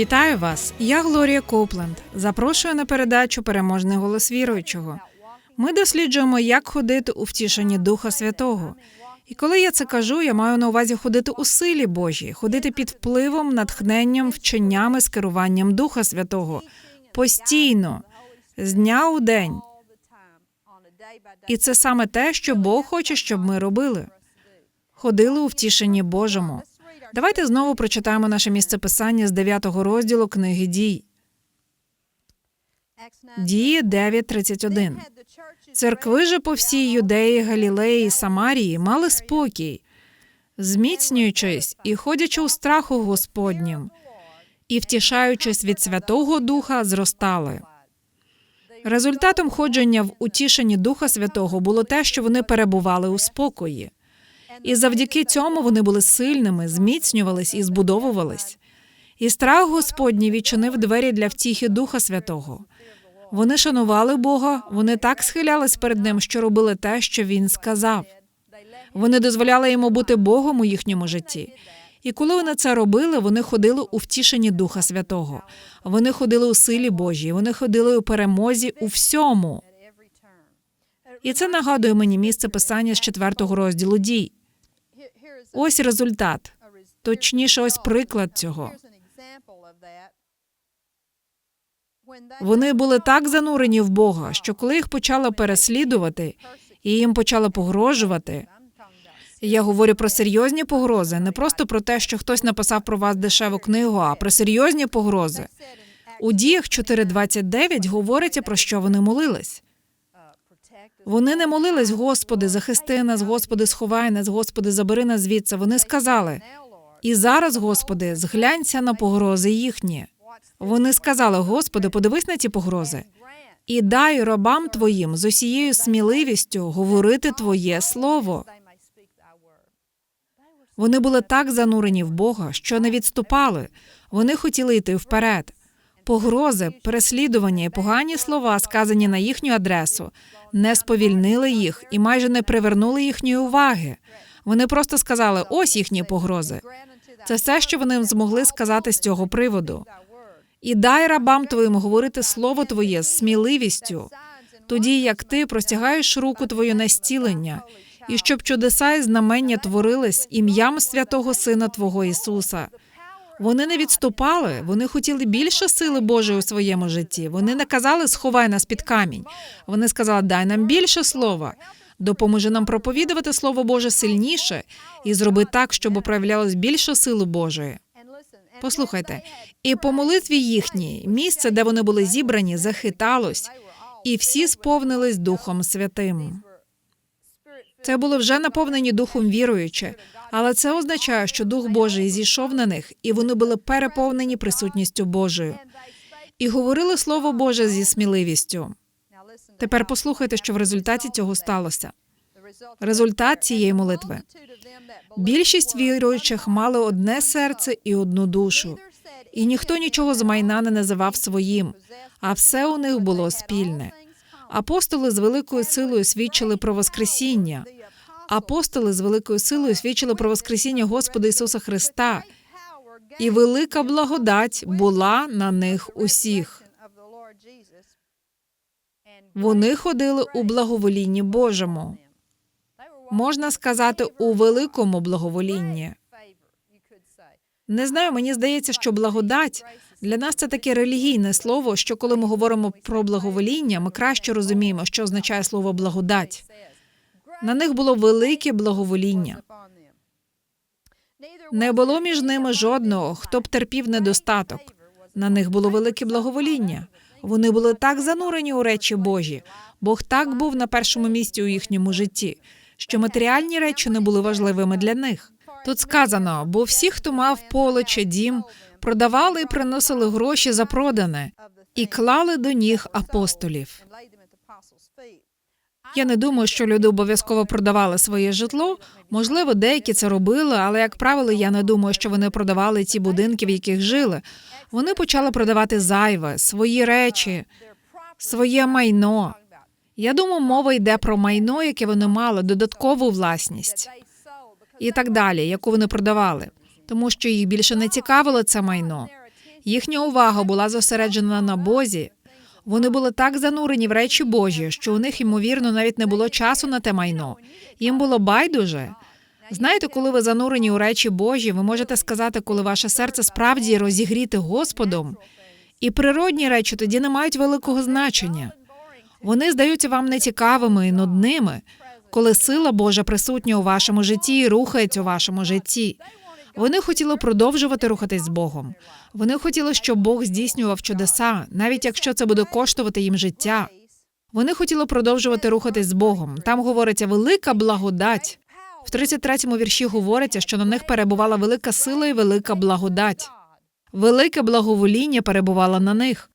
Вітаю вас! Я Глорія Копленд. Запрошую на передачу Переможний голос віруючого. Ми досліджуємо, як ходити у втішенні Духа Святого. І коли я це кажу, я маю на увазі ходити у силі Божій, ходити під впливом, натхненням, вченнями, з керуванням Духа Святого постійно, з дня у день. І це саме те, що Бог хоче, щоб ми робили. Ходили у втішенні Божому. Давайте знову прочитаємо наше місце писання з 9 розділу книги дій. Дії 9.31. Церкви же по всій Юдеї, Галілеї і Самарії мали спокій, зміцнюючись і ходячи у страху Господнім, і втішаючись від Святого Духа, зростали. Результатом ходження в утішенні Духа Святого було те, що вони перебували у спокої. І завдяки цьому вони були сильними, зміцнювались і збудовувались. І страх Господній відчинив двері для втіхи Духа Святого. Вони шанували Бога, вони так схилялись перед ним, що робили те, що він сказав. Вони дозволяли йому бути Богом у їхньому житті. І коли вони це робили, вони ходили у втішенні Духа Святого. Вони ходили у силі Божій, вони ходили у перемозі у всьому. І це нагадує мені місце писання з четвертого розділу дій. Ось результат. Точніше, ось приклад цього. Вони були так занурені в Бога, що коли їх почали переслідувати і їм почали погрожувати. Я говорю про серйозні погрози, не просто про те, що хтось написав про вас дешеву книгу, а про серйозні погрози. У діях 4.29 говориться про що вони молились. Вони не молились, Господи, захисти нас, Господи, сховай нас, Господи, забери нас звідси. Вони сказали: і зараз, Господи, зглянься на погрози їхні. Вони сказали: Господи, подивись на ці погрози, і дай робам Твоїм з усією сміливістю говорити Твоє слово. Вони були так занурені в Бога, що не відступали. Вони хотіли йти вперед. Погрози, переслідування і погані слова, сказані на їхню адресу, не сповільнили їх і майже не привернули їхньої уваги. Вони просто сказали: ось їхні погрози. Це все, що вони змогли сказати з цього приводу. І дай рабам твоїм говорити слово твоє з сміливістю, тоді як ти простягаєш руку твою на стілення, і щоб чудеса і знамення творились ім'ям святого Сина Твого Ісуса. Вони не відступали, вони хотіли більше сили Божої у своєму житті. Вони не казали сховай нас під камінь. Вони сказали, дай нам більше слова, допоможи нам проповідувати Слово Боже сильніше і зроби так, щоб проявлялось більше сили Божої. Послухайте, і по молитві їхній місце, де вони були зібрані, захиталось, і всі сповнились Духом Святим. Це були вже наповнені духом віруючи, але це означає, що Дух Божий зійшов на них, і вони були переповнені присутністю Божою і говорили Слово Боже зі сміливістю. Тепер послухайте, що в результаті цього сталося. Результат цієї молитви. Більшість віруючих мали одне серце і одну душу, і ніхто нічого з майна не називав своїм, а все у них було спільне. Апостоли з великою силою свідчили про Воскресіння. Апостоли з великою силою свідчили про Воскресіння Господа Ісуса Христа, і велика благодать була на них усіх. Вони ходили у благоволінні Божому. Можна сказати, у великому благоволінні. Не знаю, мені здається, що благодать для нас це таке релігійне слово, що коли ми говоримо про благовоління, ми краще розуміємо, що означає слово благодать. На них було велике благовоління. Не було між ними жодного, хто б терпів недостаток. На них було велике благовоління. Вони були так занурені у речі Божі. Бог так був на першому місці у їхньому житті, що матеріальні речі не були важливими для них. Тут сказано, бо всі, хто мав поле чи дім, продавали і приносили гроші за продане і клали до ніг апостолів. Я не думаю, що люди обов'язково продавали своє житло. Можливо, деякі це робили, але як правило, я не думаю, що вони продавали ті будинки, в яких жили. Вони почали продавати зайве, свої речі, своє майно. Я думаю, мова йде про майно, яке вони мали, додаткову власність і так далі, яку вони продавали, тому що їх більше не цікавило це майно. Їхня увага була зосереджена на Бозі. Вони були так занурені в речі Божі, що у них, ймовірно, навіть не було часу на те майно. Їм було байдуже. Знаєте, коли ви занурені у речі Божі, ви можете сказати, коли ваше серце справді розігріте Господом, і природні речі тоді не мають великого значення. Вони здаються вам нецікавими і нудними, коли сила Божа присутня у вашому житті і рухається у вашому житті. Вони хотіли продовжувати рухатись з Богом. Вони хотіли, щоб Бог здійснював чудеса, навіть якщо це буде коштувати їм життя. Вони хотіли продовжувати рухатись з Богом. Там говориться велика благодать. В 33-му вірші говориться, що на них перебувала велика сила і велика благодать. Велике благовоління перебувало на них.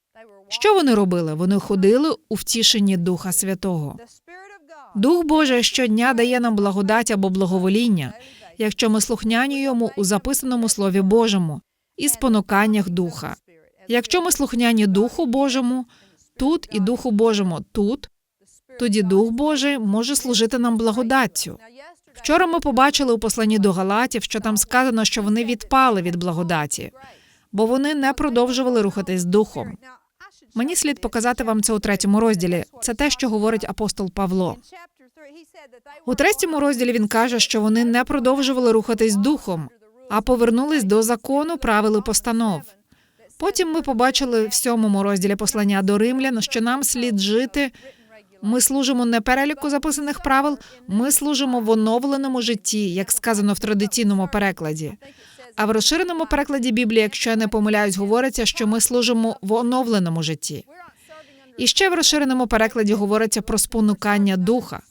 Що вони робили? Вони ходили у втішенні Духа Святого. Дух Божий щодня дає нам благодать або благовоління, якщо ми слухняні йому у записаному Слові Божому і спонуканнях Духа. Якщо ми слухняні Духу Божому тут і Духу Божому тут, тоді Дух Божий може служити нам благодаттю. Вчора ми побачили у посланні до Галатів, що там сказано, що вони відпали від благодаті, бо вони не продовжували рухатись духом. Мені слід показати вам це у третьому розділі. Це те, що говорить апостол Павло. У третьому розділі він каже, що вони не продовжували рухатись духом, а повернулись до закону правил і постанов. Потім ми побачили в сьомому розділі послання до римлян, що нам слід жити. Ми служимо не переліку записаних правил, ми служимо в оновленому житті, як сказано в традиційному перекладі. А в розширеному перекладі Біблії, якщо я не помиляюсь, говориться, що ми служимо в оновленому житті. І ще в розширеному перекладі говориться про спонукання духа.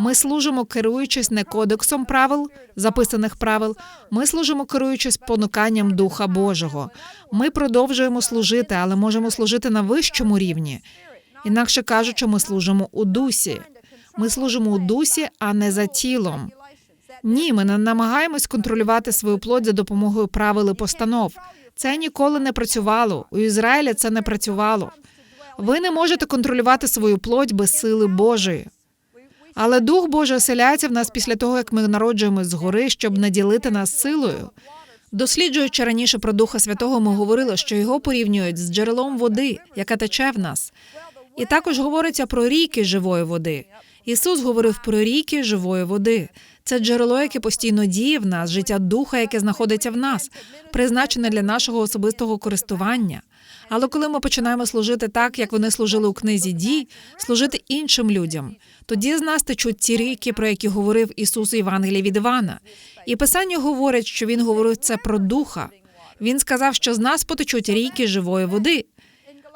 Ми служимо, керуючись не кодексом правил, записаних правил. Ми служимо, керуючись понуканням Духа Божого. Ми продовжуємо служити, але можемо служити на вищому рівні. Інакше кажучи, ми служимо у дусі. Ми служимо у дусі, а не за тілом. Ні, ми не намагаємось контролювати свою плоть за допомогою правил і постанов. Це ніколи не працювало. У Ізраїлі це не працювало. Ви не можете контролювати свою плоть без сили Божої. Але Дух Божий оселяється в нас після того, як ми народжуємось згори, щоб наділити нас силою. Досліджуючи раніше про Духа Святого, ми говорили, що його порівнюють з джерелом води, яка тече в нас. І також говориться про ріки живої води. Ісус говорив про ріки живої води. Це джерело, яке постійно діє в нас, життя духа, яке знаходиться в нас, призначене для нашого особистого користування. Але коли ми починаємо служити так, як вони служили у книзі дій, служити іншим людям, тоді з нас течуть ті ріки, про які говорив Ісус у Євангелії від Івана. І Писання говорить, що він говорив це про духа. Він сказав, що з нас потечуть ріки живої води.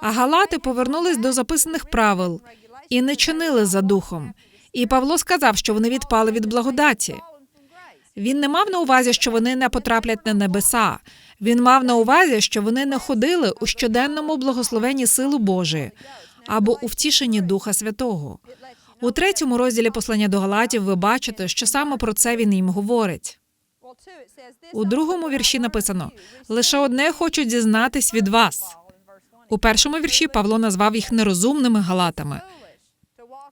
А галати повернулись до записаних правил і не чинили за духом. І Павло сказав, що вони відпали від благодаті. Він не мав на увазі, що вони не потраплять на небеса. Він мав на увазі, що вони не ходили у щоденному благословенні сили Божої або у втішенні Духа Святого. У третьому розділі послання до Галатів ви бачите, що саме про це він їм говорить. У другому вірші написано: лише одне хочуть дізнатись від вас. У першому вірші Павло назвав їх нерозумними галатами.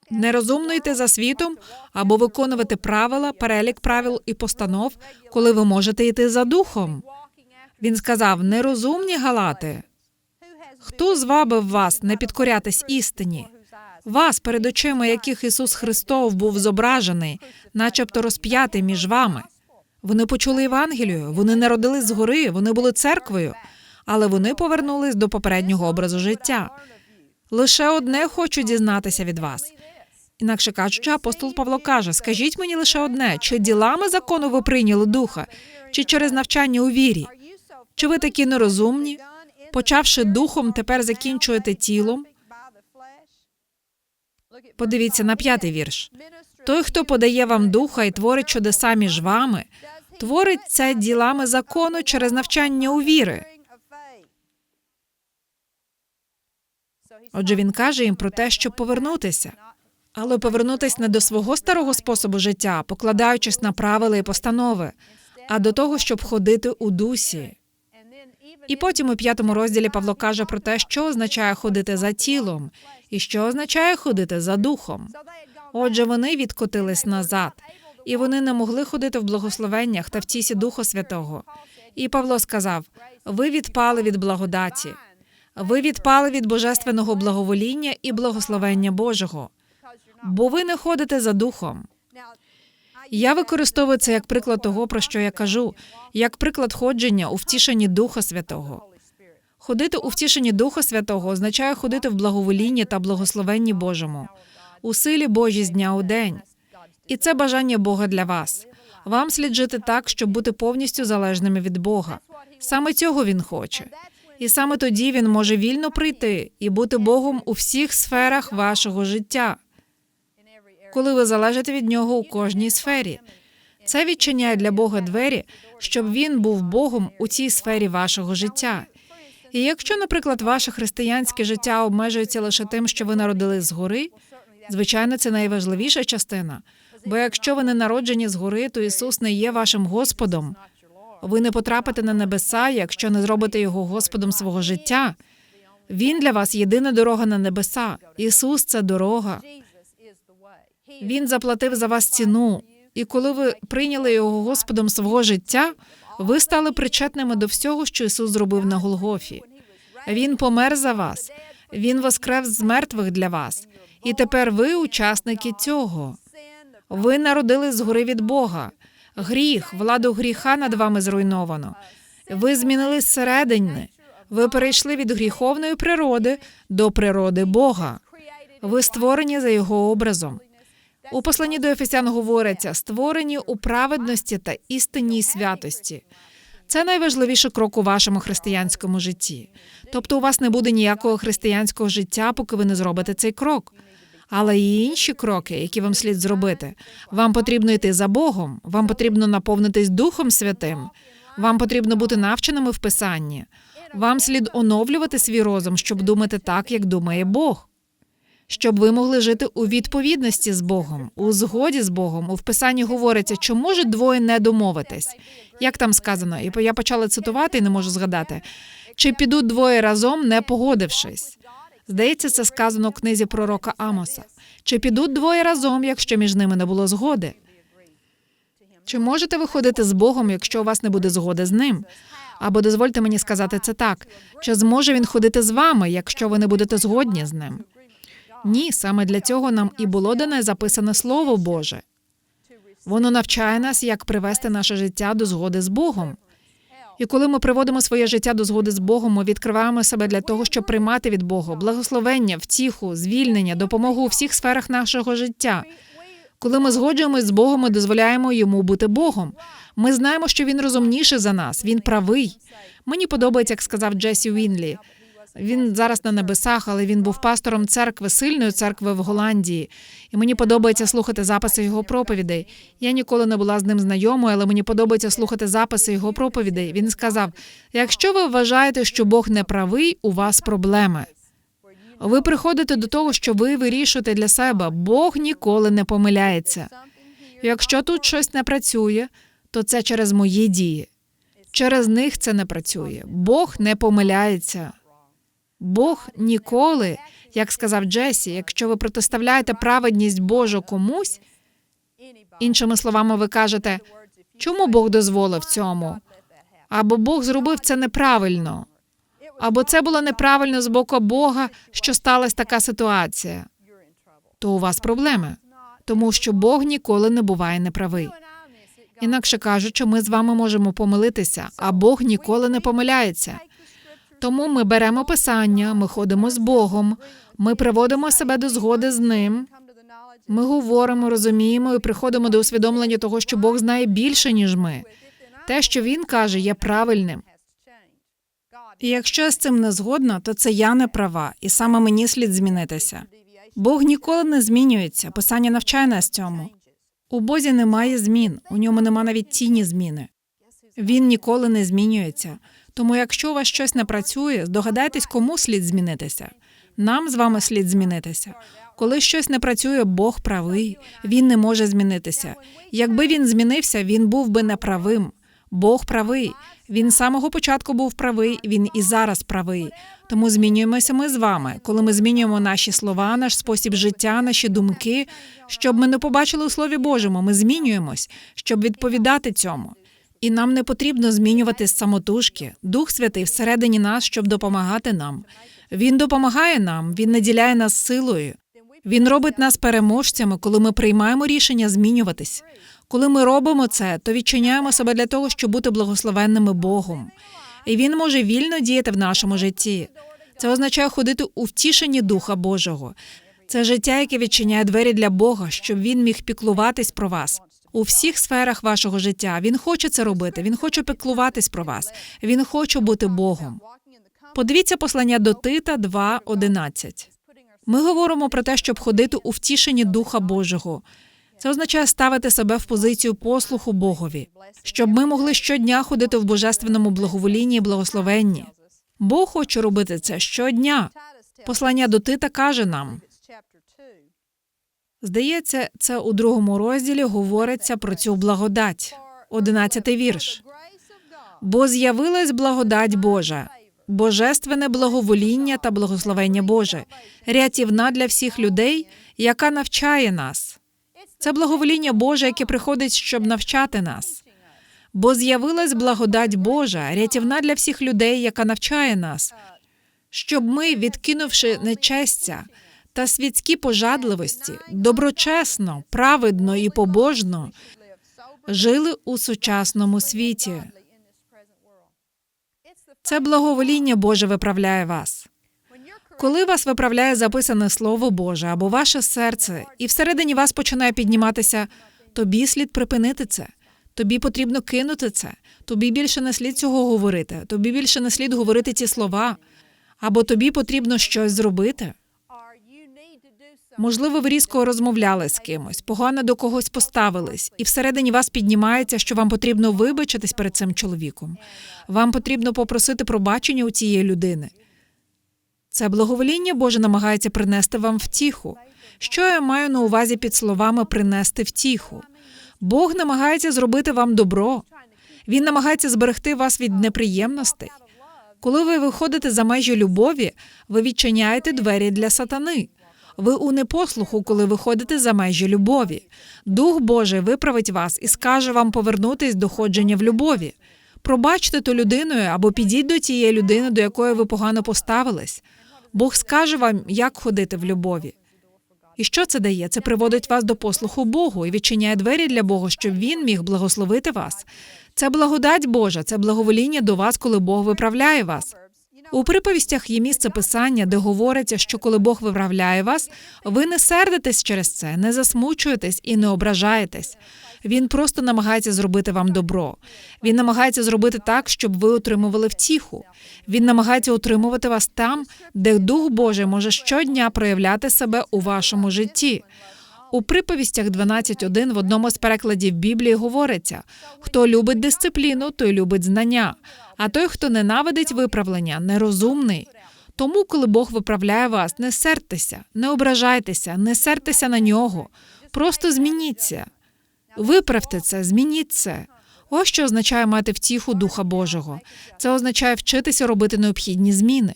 Нерозумно йти за світом або виконувати правила, перелік правил і постанов, коли ви можете йти за духом. Він сказав: нерозумні галати. Хто звабив вас не підкорятись істині? Вас, перед очима яких Ісус Христов був зображений, начебто розп'ятий між вами. Вони почули Євангелію, вони народились згори, вони були церквою, але вони повернулись до попереднього образу життя. Лише одне хочу дізнатися від вас. Інакше кажучи, апостол Павло каже: скажіть мені лише одне: чи ділами закону ви прийняли духа, чи через навчання у вірі? Чи ви такі нерозумні? Почавши духом, тепер закінчуєте тілом? Подивіться на п'ятий вірш. Той, хто подає вам духа і творить чудеса між вами, творить це ділами закону через навчання у віри. Отже, він каже їм про те, щоб повернутися, але повернутися не до свого старого способу життя, покладаючись на правила і постанови, а до того, щоб ходити у дусі. І потім у п'ятому розділі Павло каже про те, що означає ходити за тілом, і що означає ходити за духом. Отже, вони відкотились назад, і вони не могли ходити в благословеннях та в тісі Духа Святого. І Павло сказав: ви відпали від благодаті, ви відпали від божественного благовоління і благословення Божого, бо ви не ходите за духом. Я використовую це як приклад того, про що я кажу, як приклад ходження у втішенні Духа Святого. Ходити у втішенні Духа Святого означає ходити в благоволінні та благословенні Божому, у силі Божій з дня у день. І це бажання Бога для вас. Вам слід жити так, щоб бути повністю залежними від Бога. Саме цього він хоче. І саме тоді він може вільно прийти і бути Богом у всіх сферах вашого життя, коли ви залежите від нього у кожній сфері. Це відчиняє для Бога двері, щоб він був Богом у цій сфері вашого життя. І якщо, наприклад, ваше християнське життя обмежується лише тим, що ви народились згори, звичайно, це найважливіша частина. Бо якщо ви не народжені згори, то Ісус не є вашим Господом. Ви не потрапите на небеса, якщо не зробите його Господом свого життя. Він для вас єдина дорога на небеса. Ісус це дорога. Він заплатив за вас ціну. І коли ви прийняли його Господом свого життя, ви стали причетними до всього, що Ісус зробив на Голгофі. Він помер за вас, Він воскрес з мертвих для вас. І тепер ви учасники цього. Ви народились згори від Бога. Гріх, владу гріха над вами зруйновано. Ви змінились зсередини. Ви перейшли від гріховної природи до природи Бога. Ви створені за його образом. У посланні до Ефесян говориться: створені у праведності та істинній святості. Це найважливіший крок у вашому християнському житті. Тобто, у вас не буде ніякого християнського життя, поки ви не зробите цей крок. Але є інші кроки, які вам слід зробити. Вам потрібно йти за Богом, вам потрібно наповнитись Духом Святим, вам потрібно бути навченими в Писанні. Вам слід оновлювати свій розум, щоб думати так, як думає Бог. Щоб ви могли жити у відповідності з Богом, у згоді з Богом. У Писанні говориться, чи можуть двоє не домовитись. Як там сказано, і я почала цитувати і не можу згадати. Чи підуть двоє разом, не погодившись? Здається, це сказано в книзі пророка Амоса. Чи підуть двоє разом, якщо між ними не було згоди? Чи можете ви ходити з Богом, якщо у вас не буде згоди з ним? Або дозвольте мені сказати це так: чи зможе він ходити з вами, якщо ви не будете згодні з ним? Ні, саме для цього нам і було дане записане Слово Боже. Воно навчає нас, як привести наше життя до згоди з Богом. І коли ми приводимо своє життя до згоди з Богом, ми відкриваємо себе для того, щоб приймати від Бога благословення, втіху, звільнення, допомогу у всіх сферах нашого життя. Коли ми згоджуємось з Богом, ми дозволяємо йому бути Богом. Ми знаємо, що він розумніший за нас, він правий. Мені подобається, як сказав Джесі Вінлі. Він зараз на небесах, але він був пастором церкви, сильної церкви в Голландії. І мені подобається слухати записи його проповідей. Я ніколи не була з ним знайомою, але мені подобається слухати записи його проповідей. Він сказав: якщо ви вважаєте, що Бог не правий, у вас проблеми. Ви приходите до того, що ви вирішуєте для себе. Бог ніколи не помиляється. Якщо тут щось не працює, то це через мої дії. Через них це не працює. Бог не помиляється. Бог ніколи, як сказав Джесі, якщо ви протиставляєте праведність Божу комусь, іншими словами, ви кажете, чому Бог дозволив цьому? Або Бог зробив це неправильно, або це було неправильно з боку Бога, що сталася така ситуація. То у вас проблеми, тому що Бог ніколи не буває неправий. Інакше кажучи, ми з вами можемо помилитися, а Бог ніколи не помиляється. Тому ми беремо писання, ми ходимо з Богом, ми приводимо себе до згоди з ним. Ми говоримо, розуміємо і приходимо до усвідомлення того, що Бог знає більше, ніж ми. Те, що він каже, є правильним. І якщо я з цим не згодна, то це я не права, і саме мені слід змінитися. Бог ніколи не змінюється. Писання навчає нас цьому. У Бозі немає змін, у ньому нема навіть тіні зміни. Він ніколи не змінюється. Тому, якщо у вас щось не працює, здогадайтесь, кому слід змінитися. Нам з вами слід змінитися. Коли щось не працює, Бог правий. Він не може змінитися. Якби він змінився, він був би неправим. Бог правий. Він з самого початку був правий, він і зараз правий. Тому змінюємося ми з вами, коли ми змінюємо наші слова, наш спосіб життя, наші думки, щоб ми не побачили у Слові Божому. Ми змінюємось, щоб відповідати цьому. І нам не потрібно змінювати самотужки. Дух Святий всередині нас, щоб допомагати нам. Він допомагає нам, він наділяє нас силою. Він робить нас переможцями, коли ми приймаємо рішення змінюватись. Коли ми робимо це, то відчиняємо себе для того, щоб бути благословенними Богом. І він може вільно діяти в нашому житті. Це означає ходити у втішенні Духа Божого. Це життя, яке відчиняє двері для Бога, щоб він міг піклуватись про вас у всіх сферах вашого життя. Він хоче це робити. Він хоче піклуватись про вас. Він хоче бути Богом. Подивіться послання до Тита 2.11. Ми говоримо про те, щоб ходити у втішенні Духа Божого. Це означає ставити себе в позицію послуху Богові, щоб ми могли щодня ходити в божественному благоволінні і благословенні. Бог хоче робити це щодня. Послання до Тита каже нам. Здається, це у другому розділі говориться про цю благодать. Одинадцятий вірш. Бо з'явилась благодать Божа, божественне благовоління та благословення Боже, рятівна для всіх людей, яка навчає нас. Це благовоління Боже, яке приходить, щоб навчати нас. Бо з'явилась благодать Божа, рятівна для всіх людей, яка навчає нас, щоб ми, відкинувши нечестя та світські пожадливості, доброчесно, праведно і побожно жили у сучасному світі. Це благовоління Боже виправляє вас. Коли вас виправляє записане Слово Боже або ваше серце, і всередині вас починає підніматися, тобі слід припинити це. Тобі потрібно кинути це. Тобі більше не слід цього говорити. Тобі більше не слід говорити ці слова. Або тобі потрібно щось зробити. Можливо, ви різко розмовляли з кимось, погано до когось поставились, і всередині вас піднімається, що вам потрібно вибачитись перед цим чоловіком. Вам потрібно попросити пробачення у цієї людини. Це благовоління Боже намагається принести вам втіху. Що я маю на увазі під словами принести втіху? Бог намагається зробити вам добро. Він намагається зберегти вас від неприємностей. Коли ви виходите за межі любові, ви відчиняєте двері для сатани. Ви у непослуху, коли виходите за межі любові. Дух Божий виправить вас і скаже вам повернутись до ходження в любові. Пробачте ту людиною або підіть до тієї людини, до якої ви погано поставились. Бог скаже вам, як ходити в любові. І що це дає? Це приводить вас до послуху Богу і відчиняє двері для Бога, щоб він міг благословити вас. Це благодать Божа, це благовоління до вас, коли Бог виправляє вас. У приповістях є місце писання, де говориться, що коли Бог виправляє вас, ви не сердитесь через це, не засмучуєтесь і не ображаєтесь. Він просто намагається зробити вам добро. Він намагається зробити так, щоб ви отримували втіху. Він намагається утримувати вас там, де Дух Божий може щодня проявляти себе у вашому житті. У приповістях 12.1 в одному з перекладів Біблії говориться: хто любить дисципліну, той любить знання, а той, хто ненавидить виправлення, нерозумний. Тому, коли Бог виправляє вас, не сертеся, не ображайтеся, не сертеся на нього. Просто змініться. Виправте це, змініть це. Ось що означає мати втіху Духа Божого. Це означає вчитися робити необхідні зміни.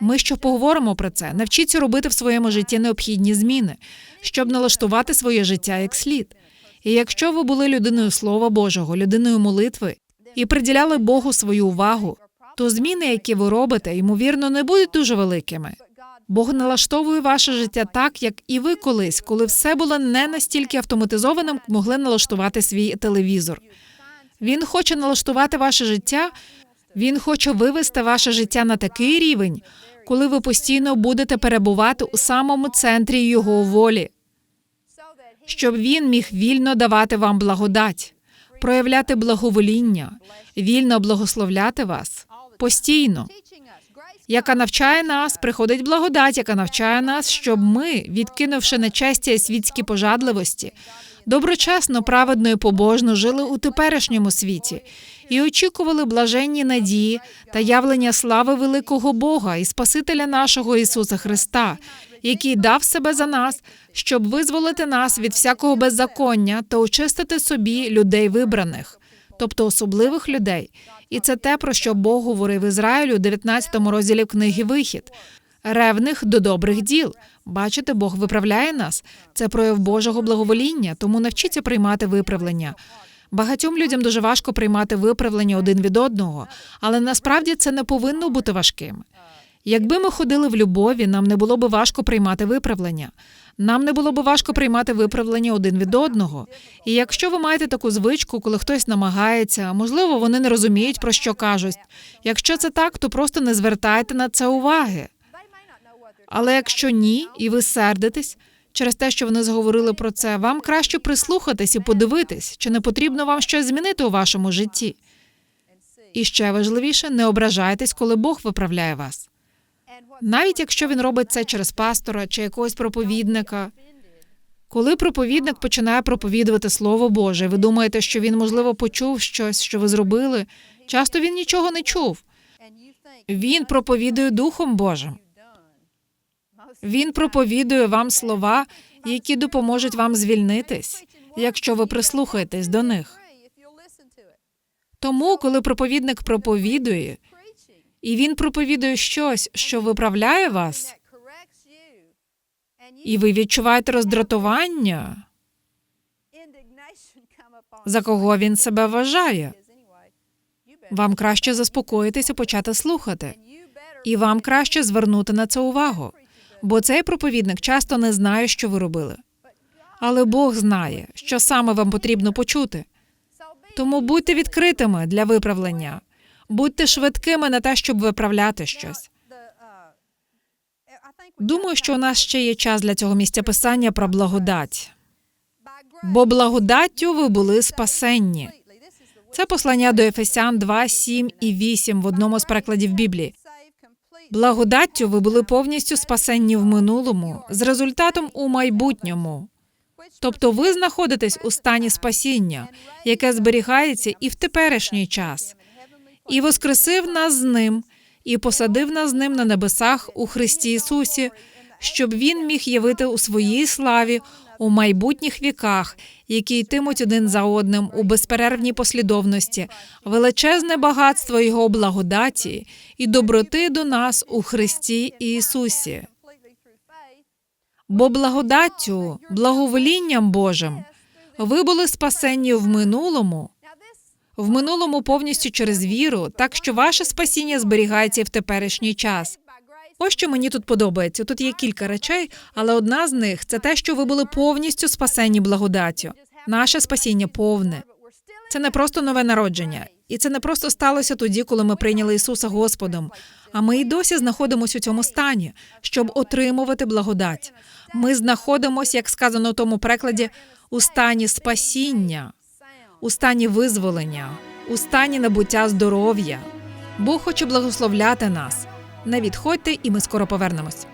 Ми ще поговоримо про це. Навчіться робити в своєму житті необхідні зміни, щоб налаштувати своє життя як слід. І якщо ви були людиною Слова Божого, людиною молитви і приділяли Богу свою увагу, то зміни, які ви робите, ймовірно, не будуть дуже великими. Бог налаштовує ваше життя так, як і ви колись, коли все було не настільки автоматизованим, могли налаштувати свій телевізор. Він хоче налаштувати ваше життя. Він хоче вивести ваше життя на такий рівень, коли ви постійно будете перебувати у самому центрі його волі, щоб він міг вільно давати вам благодать, проявляти благовоління, вільно благословляти вас постійно. Яка навчає нас, приходить благодать, яка навчає нас, щоб ми, відкинувши нечестя і світські пожадливості, доброчесно, праведно і побожно жили у теперішньому світі і очікували блаженні надії та явлення слави великого Бога і Спасителя нашого Ісуса Христа, який дав себе за нас, щоб визволити нас від всякого беззаконня та очистити собі людей вибраних, тобто особливих людей. І це те, про що Бог говорив Ізраїлю у 19 розділі книги Вихід. Ревних до добрих діл. Бачите, Бог виправляє нас. Це прояв Божого благовоління, тому навчіться приймати виправлення. Багатьом людям дуже важко приймати виправлення один від одного, але насправді це не повинно бути важким. Якби ми ходили в любові, нам не було б важко приймати виправлення. Нам не було б важко приймати виправлення один від одного. І якщо ви маєте таку звичку, коли хтось намагається, можливо, вони не розуміють, про що кажуть. Якщо це так, то просто не звертайте на це уваги. Але якщо ні, і ви сердитесь через те, що вони зговорили про це, вам краще прислухатись і подивитись, чи не потрібно вам щось змінити у вашому житті. І ще важливіше, не ображайтесь, коли Бог виправляє вас. Навіть якщо він робить це через пастора чи якогось проповідника. Коли проповідник починає проповідувати Слово Боже, ви думаєте, що він, можливо, почув щось, що ви зробили. Часто він нічого не чув. Він проповідує Духом Божим. Він проповідує вам слова, які допоможуть вам звільнитись, якщо ви прислухаєтесь до них. Тому, коли проповідник проповідує, і він проповідує щось, що виправляє вас, і ви відчуваєте роздратування, за кого він себе вважає. Вам краще заспокоїтися, почати слухати, і вам краще звернути на це увагу, бо цей проповідник часто не знає, що ви робили. Але Бог знає, що саме вам потрібно почути. Тому будьте відкритими для виправлення, будьте швидкими на те, щоб виправляти щось. Думаю, що у нас ще є час для цього місця писання про благодать. Бо благодаттю ви були спасенні. Це послання до Ефесян 2, 7 і 8 в одному з перекладів Біблії. Благодаттю ви були повністю спасенні в минулому з результатом у майбутньому. Тобто ви знаходитесь у стані спасіння, яке зберігається і в теперішній час, і воскресив нас з ним, і посадив нас з ним на небесах у Христі Ісусі, щоб Він міг явити у своїй славі у майбутніх віках, які йтимуть один за одним у безперервній послідовності, величезне багатство Його благодаті і доброти до нас у Христі Ісусі. Бо благодаттю, благоволінням Божим ви були спасені в минулому, в минулому повністю через віру, так що ваше спасіння зберігається в теперішній час. Ось що мені тут подобається. Тут є кілька речей, але одна з них це те, що ви були повністю спасені благодаттю. Наше спасіння повне. Це не просто нове народження, і це не просто сталося тоді, коли ми прийняли Ісуса Господом. А ми й досі знаходимося у цьому стані, щоб отримувати благодать. Ми знаходимося, як сказано в тому прикладі, у стані спасіння, у стані визволення, у стані набуття здоров'я. Бог хоче благословляти нас. Не відходьте, і ми скоро повернемось.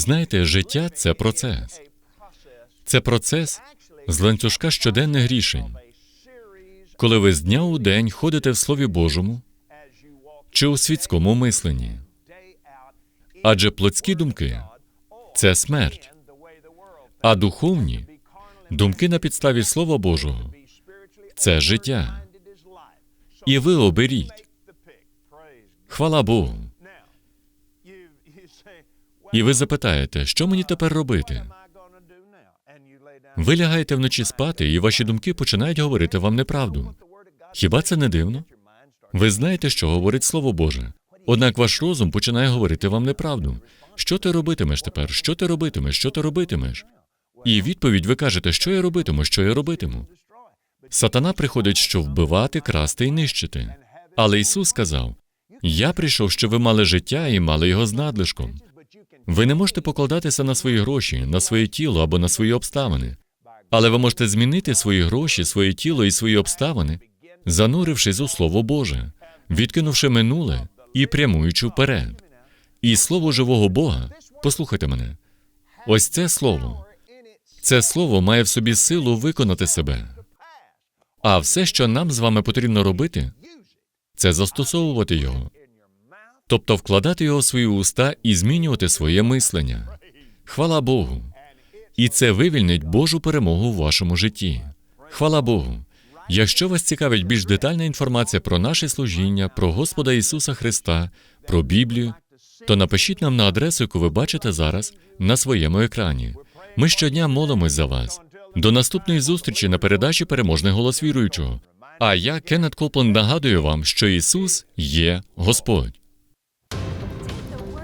Знаєте, життя це процес. Це процес з ланцюжка щоденних рішень. Коли ви з дня у день ходите в Слові Божому чи у світському мисленні. Адже плотські думки це смерть, а духовні думки на підставі Слова Божого це життя. І ви оберіть. Хвала Богу. І ви запитаєте, що мені тепер робити? Ви лягаєте вночі спати, і ваші думки починають говорити вам неправду. Хіба це не дивно? Ви знаєте, що говорить Слово Боже. Однак ваш розум починає говорити вам неправду. Що ти робитимеш тепер? Що ти робитимеш? Що ти робитимеш? І відповідь ви кажете, що я робитиму, що я робитиму. Сатана приходить, щоб вбивати, красти і нищити. Але Ісус сказав: Я прийшов, щоб ви мали життя і мали його з надлишком. Ви не можете покладатися на свої гроші, на своє тіло або на свої обставини. Але ви можете змінити свої гроші, своє тіло і свої обставини, занурившись у Слово Боже, відкинувши минуле і прямуючи вперед. І слово живого Бога, послухайте мене, ось це слово. Це слово має в собі силу виконати себе. А все, що нам з вами потрібно робити, це застосовувати його, тобто вкладати його в свої уста і змінювати своє мислення. Хвала Богу. І це вивільнить Божу перемогу в вашому житті. Хвала Богу. Якщо вас цікавить більш детальна інформація про наше служіння, про Господа Ісуса Христа, про Біблію, то напишіть нам на адресу, яку ви бачите зараз на своєму екрані. Ми щодня молимось за вас. До наступної зустрічі на передачі Переможний голос віруючого. А я, Кеннет Копланд, нагадую вам, що Ісус є Господь.